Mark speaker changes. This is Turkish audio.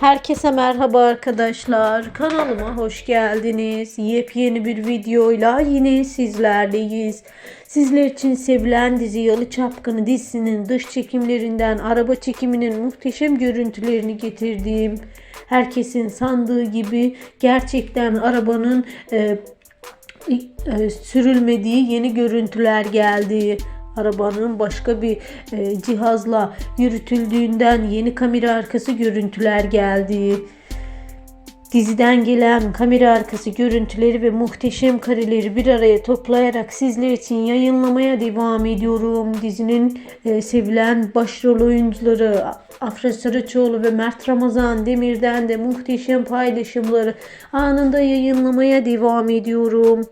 Speaker 1: Herkese merhaba arkadaşlar. Kanalıma hoş geldiniz. Yepyeni bir videoyla yine sizlerleyiz. Sizler için sevilen dizi Yalı Çapkını dizisinin dış çekimlerinden araba çekiminin muhteşem görüntülerini getirdiğim herkesin sandığı gibi gerçekten arabanın e, e, sürülmediği yeni görüntüler geldi. Arabanın başka bir e, cihazla yürütüldüğünden yeni kamera arkası görüntüler geldi. Diziden gelen kamera arkası görüntüleri ve muhteşem kareleri bir araya toplayarak sizler için yayınlamaya devam ediyorum. Dizinin e, sevilen başrol oyuncuları Afra Saraçoğlu ve Mert Ramazan Demir'den de muhteşem paylaşımları anında yayınlamaya devam ediyorum.